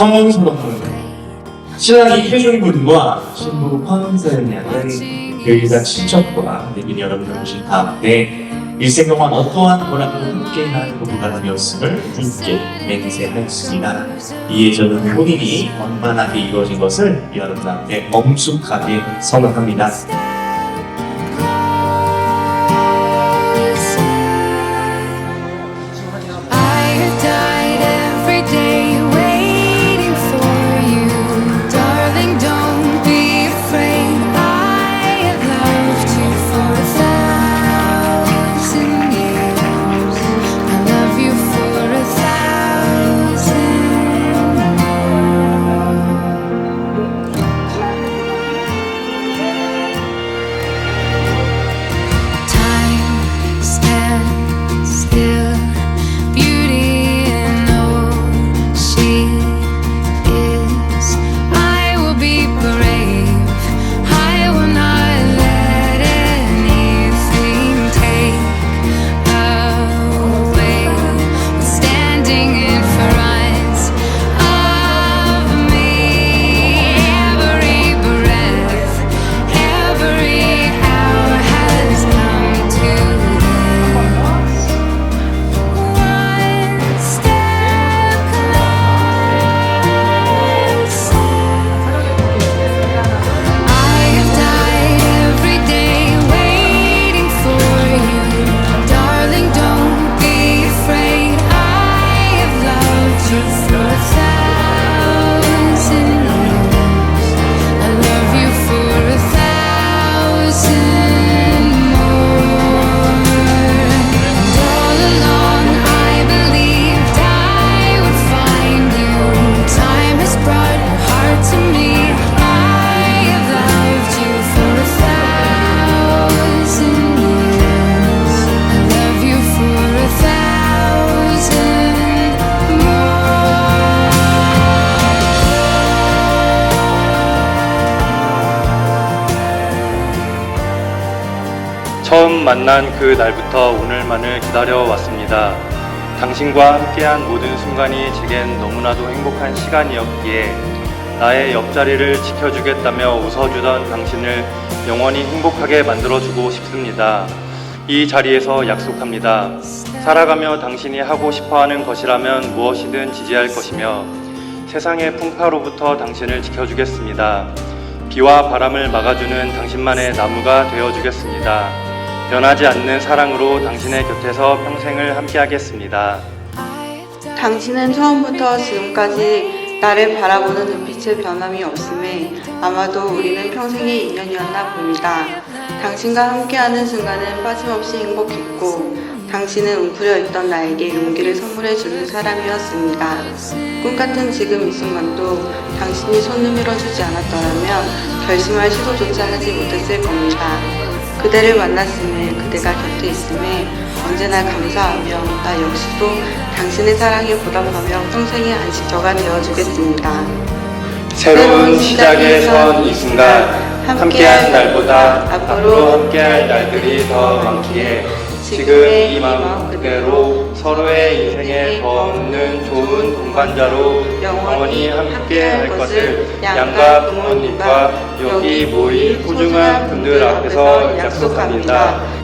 성서는 신랑이 혜준군과 신부 황서연 양은 그이가 친척과 내빈 여러분을 오신 다음에 일생 동안 어떠한 고난도 함께 하는 것보다 되었음을 함께 맹세하였습니다. 이에 저는 본인이 원만하게 이루어진 것을 여러분한테 엄숙하게 선언합니다. 처음 만난 그 날부터 오늘만을 기다려왔습니다. 당신과 함께한 모든 순간이 제겐 너무나도 행복한 시간이었기에 나의 옆자리를 지켜주겠다며 웃어주던 당신을 영원히 행복하게 만들어주고 싶습니다. 이 자리에서 약속합니다. 살아가며 당신이 하고 싶어하는 것이라면 무엇이든 지지할 것이며 세상의 풍파로부터 당신을 지켜주겠습니다. 비와 바람을 막아주는 당신만의 나무가 되어주겠습니다. 변하지 않는 사랑으로 당신의 곁에서 평생을 함께하겠습니다. 당신은 처음부터 지금까지 나를 바라보는 눈빛에 변함이 없음에 아마도 우리는 평생의 인연이었나 봅니다. 당신과 함께하는 순간은 빠짐없이 행복했고 당신은 웅크려 있던 나에게 용기를 선물해 주는 사람이었습니다. 꿈 같은 지금 이 순간도 당신이 손을 밀어 주지 않았더라면 결심할 시도조차 하지 못했을 겁니다. 그대를 만났음에 그대가 곁에 있음에 언제나 감사하며 나 역시도 당신의 사랑에 보답하며 평생의 안식처가 되어주겠습니다. 새로운 시작에 선 이 순간 함께한 날보다 앞으로 함께할 날들이 더 많기에 지금 이 마음 그대로 서로의 인생에 더 없는 좋은 동반자로 영원히 함께 할 것을 양가 부모님과 여기 모인 소중한 분들 앞에서 약속합니다.